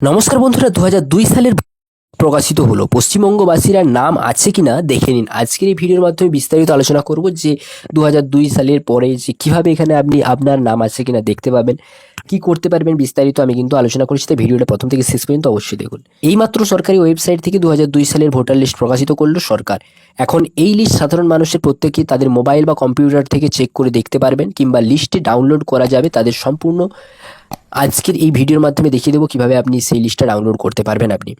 নমস্কার বন্ধুরা দু হাজার দুই সালের প্রকাশিত হলো। পশ্চিমবঙ্গবাসীরা নাম আছে কিনা দেখে নিন। আজকের এই ভিডিওর মাধ্যমে বিস্তারিত আলোচনা করব যে দু হাজার দুই সালের পরে যে কীভাবে এখানে আপনি আপনার নাম আছে কিনা দেখতে পাবেন, কি করতে পারবেন বিস্তারিত আমি কিন্তু আলোচনা করেছি, তাই ভিডিওটা প্রথম থেকে শেষ পর্যন্ত অবশ্যই দেখুন। এইমাত্র সরকারি ওয়েবসাইট থেকে দু হাজার দুই সালের ভোটার লিস্ট প্রকাশিত করল সরকার। এখন এই লিস্ট সাধারণ মানুষের প্রত্যেকে তাদের মোবাইল বা কম্পিউটার থেকে চেক করে দেখতে পারবেন কিংবা লিস্টে ডাউনলোড করা যাবে তাদের সম্পূর্ণ আজকের এই ভিডিওর মাধ্যমে দেখিয়ে দেবো কীভাবে আপনি সেই লিস্টটা ডাউনলোড করতে পারবেন আপনি।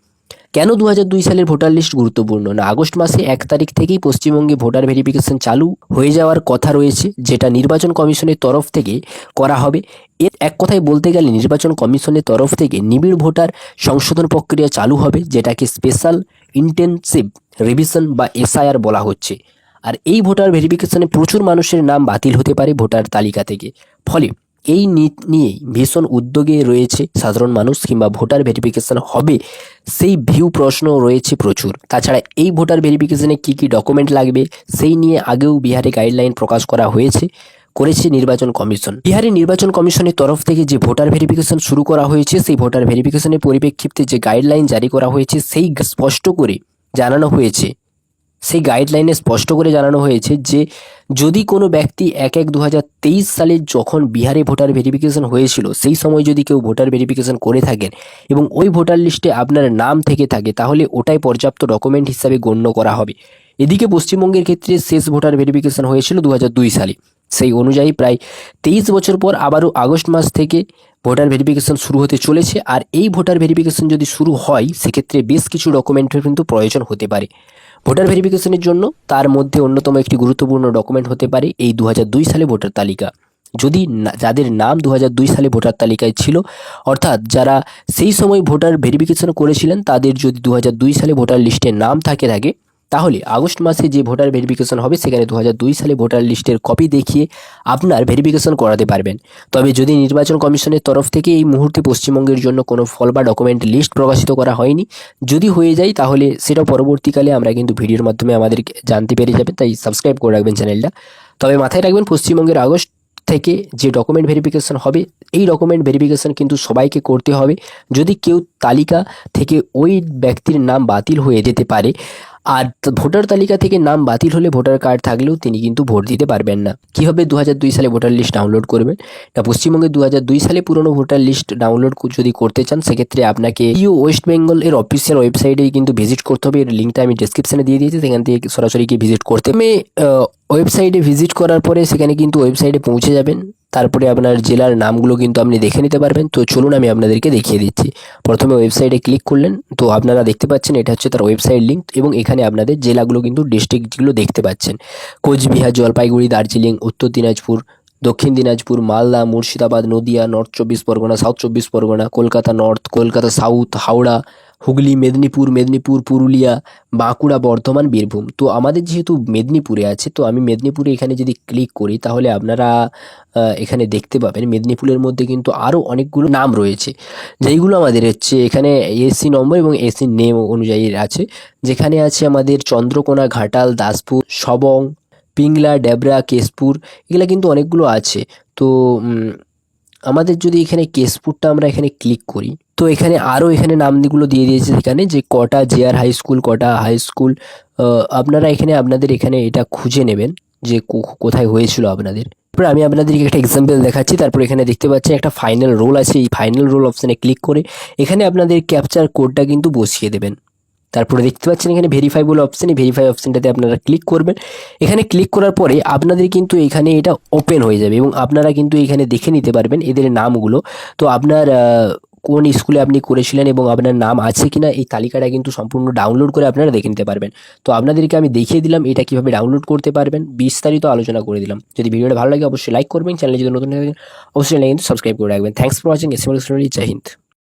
কেন দু সালের ভোটার লিস্ট গুরুত্বপূর্ণ? না, আগস্ট মাসে এক তারিখ থেকেই পশ্চিমবঙ্গে ভোটার ভেরিফিকেশন চালু হয়ে যাওয়ার কথা রয়েছে, যেটা নির্বাচন কমিশনের তরফ থেকে করা হবে। এর এক কথায় বলতে গেলে নির্বাচন কমিশনের তরফ থেকে নিবিড় ভোটার সংশোধন প্রক্রিয়া চালু হবে, যেটাকে স্পেশাল ইন্টেনসিভ রিভিশন বা এসআইআর বলা হচ্ছে। আর এই ভোটার ভেরিফিকেশনে প্রচুর মানুষের নাম বাতিল হতে পারে ভোটার তালিকা থেকে। ফলে এই নীত নিয়েই ভীষণ উদ্যোগে রয়েছে সাধারণ মানুষ কিংবা ভোটার ভেরিফিকেশন হবে। সেই ভিউ প্রশ্ন রয়েছে প্রচুর। তাছাড়া এই ভোটার ভেরিফিকেশনে কী কী ডকুমেন্ট লাগবে, সেই নিয়ে আগেও বিহারে গাইডলাইন প্রকাশ করা হয়েছে, করেছে নির্বাচন কমিশন। বিহারের নির্বাচন কমিশনের তরফ থেকে যে ভোটার ভেরিফিকেশন শুরু করা হয়েছে, সেই ভোটার ভেরিফিকেশনের পরিপ্রেক্ষিতে যে গাইডলাইন জারি করা হয়েছে, সেই স্পষ্ট করে জানানো হয়েছে। সেই গাইডলাইনে স্পষ্ট করে জানানো হয়েছে যে, যদি কোনো ব্যক্তি এক এক দু সালে যখন বিহারে ভোটার ভেরিফিকেশন হয়েছিল, সেই সময় যদি কেউ ভোটার ভেরিফিকেশন করে থাকেন এবং ওই ভোটার লিস্টে আপনার নাম থেকে থাকে, তাহলে ওটাই পর্যাপ্ত ডকুমেন্ট হিসাবে গণ্য করা হবে। এদিকে পশ্চিমবঙ্গের ক্ষেত্রে শেষ ভোটার ভেরিফিকেশন হয়েছিল দু হাজার দুই সালে। সেই অনুযায়ী প্রায় তেইশ বছর পর আবারও আগস্ট মাস থেকে ভোটার ভেরিফিকেশন শুরু হতে চলেছে আর এই ভোটার ভেরিফিকেশন যদি শুরু হয়, সেক্ষেত্রে বেশ কিছু ডকুমেন্টের কিন্তু প্রয়োজন হতে পারে। ভোটার ভেরিফিকেশনের জন্য তার মধ্যে অন্যতম একটি গুরুত্বপূর্ণ ডকুমেন্ট হতে পারে এই দু হাজার দুই সালে ভোটার তালিকা। যদি যাদের নাম দু হাজার দুই সালে ভোটার তালিকায় ছিল, অর্থাৎ যারা সেই সময় ভোটার ভেরিফিকেশন করেছিলেন, তাদের যদি দু হাজার দুই সালে ভোটার লিস্টে নাম থাকে থাকে তাহলে আগস্ট মাসে যে ভোটার ভেরিফিকেশন হবে, সেখানে দু হাজার দুই সালে ভোটার লিস্টের কপি দেখিয়ে আপনার ভেরিফিকেশন করাতে পারবেন। তবে যদি নির্বাচন কমিশনের তরফ থেকে এই মুহূর্তে পশ্চিমবঙ্গের জন্য কোনো ফল বা ডকুমেন্ট লিস্ট প্রকাশিত করা হয়নি, যদি হয়ে যায় তাহলে সেটা পরবর্তীকালে আমরা কিন্তু ভিডিওর মাধ্যমে আমাদেরকে জানতে পেরে যাবেন, তাই সাবস্ক্রাইব করে রাখবেন চ্যানেলটা তবে মাথায় রাখবেন, পশ্চিমবঙ্গের আগস্ট থেকে যে ডকুমেন্ট ভেরিফিকেশন হবে, এই ডকুমেন্ট ভেরিফিকেশন কিন্তু সবাইকে করতে হবে। যদি কেউ তালিকা থেকে ওই ব্যক্তির নাম বাতিল হয়ে যেতে পারে আর ভোটার তালিকা থেকে নাম বাতিল হলে ভোটার কার্ড থাকলেও তিনি কিন্তু ভোট দিতে পারবেন না। কীভাবে দু হাজার দুই সালে ভোটার লিস্ট ডাউনলোড করবেন? না, পশ্চিমবঙ্গে দু হাজার দুই সালে পুরনো ভোটার লিস্ট ডাউনলোড যদি করতে চান, সেক্ষেত্রে আপনাকে ইউ ওয়েস্ট বেঙ্গল এর অফিসিয়াল ওয়েবসাইটে কিন্তু ভিজিট করতে হবে। এর লিঙ্কটা আমি ডিসক্রিপশনে দিয়ে দিয়েছি। সেখান থেকে সরাসরি গিয়ে ভিজিট করতে হবে। ওয়েবসাইটে ভিজিট করার পরে সেখানে কিন্তু ওয়েবসাইটে পৌঁছে যাবেন। তারপরে আপনার জেলার নামগুলো কিন্তু আপনি দেখে নিতে পারবেন। তো চলুন আমি আপনাদেরকে দেখিয়ে দিচ্ছি। প্রথমে ওয়েবসাইটে ক্লিক করলেন। তো আপনারা দেখতে পাচ্ছেন এটা হচ্ছে তার ওয়েবসাইট লিঙ্ক এবং এখানে আপনাদের জেলাগুলো কিন্তু ডিস্ট্রিক্টগুলো দেখতে পাচ্ছেন। কোচবিহার, জলপাইগুড়ি, দার্জিলিং, উত্তর দিনাজপুর, দক্ষিণ দিনাজপুর, মালদা, মুর্শিদাবাদ, নদিয়া নর্থ চব্বিশ পরগনা সাউথ চব্বিশ পরগনা, কলকাতা নর্থ কলকাতা সাউথ হাওড়া হুগলি, মেদিনীপুর মেদিনীপুর, পুরুলিয়া, বাঁকুড়া, বর্ধমান, বীরভূম। তো আমাদের যেহেতু মেদিনীপুরে আছে, তো আমি মেদিনীপুরে এখানে যদি ক্লিক করি, তাহলে আপনারা এখানে দেখতে পাবেন মেদিনীপুরের মধ্যে কিন্তু আরও অনেকগুলো নাম রয়েছে। যেইগুলো আমাদের হচ্ছে এখানে এসি নম্বর এবং এসি নেম অনুযায়ী আছে। যেখানে আছে আমাদের চন্দ্রকোনা, ঘাটাল, দাসপুর, সবং, পিংলা, ডেবরা, কেশপুর, এগুলো কিন্তু অনেকগুলো আছে। তো আমাদের যদি এখানে কেশপুরটা আমরা এখানে ক্লিক করি, তো এখানে আরও এখানে নামগুলো দিয়ে দিয়েছে সেখানে যে কটা জেআর হাই স্কুল কটা হাই স্কুল আপনারা এখানে আপনাদের এখানে এটা খুঁজে নেবেন যে কোথায় হয়েছিল আপনাদের। তারপরে আমি আপনাদেরকে একটা এক্সাম্পল দেখাচ্ছি, তারপর এখানে দেখতে পাচ্ছেন একটা ফাইনাল রোল আছে, এই ফাইনাল রোল অপশানে ক্লিক করে এখানে আপনাদের ক্যাপচার কোডটা কিন্তু বসিয়ে দেবেন। তারপরে দেখতে পাচ্ছেন এখানে ভেরিফাই বলে অপশান এই ভেরিফাই অপশানটাতে আপনারা ক্লিক করবেন। এখানে ক্লিক করার পরে আপনাদের কিন্তু এখানে এটা ওপেন হয়ে যাবে এবং আপনারা কিন্তু এখানে দেখে নিতে পারবেন এদের নামগুলো। তো আপনার কোন স্কুলে আপনি করেছিলেন এবং আপনার নাম আছে কিনা, এই তালিকাটা কিন্তু সম্পূর্ণ ডাউনলোড করে আপনারা দেখে নিতে পারবেন। তো আপনাদেরকে আমি দেখিয়ে দিলাম এটা কীভাবে ডাউনলোড করতে পারবেন, বিস্তারিত আলোচনা করে দিলাম। যদি ভিডিওটা ভালো লাগে অবশ্যই লাইক করবেন চ্যানেলে যদি নতুন থাকেন, অবশ্যই কিন্তু সাবস্ক্রাইব করে রাখবেন। থ্যাংকস ফর ওয়াচিং এস জয় হিন্দ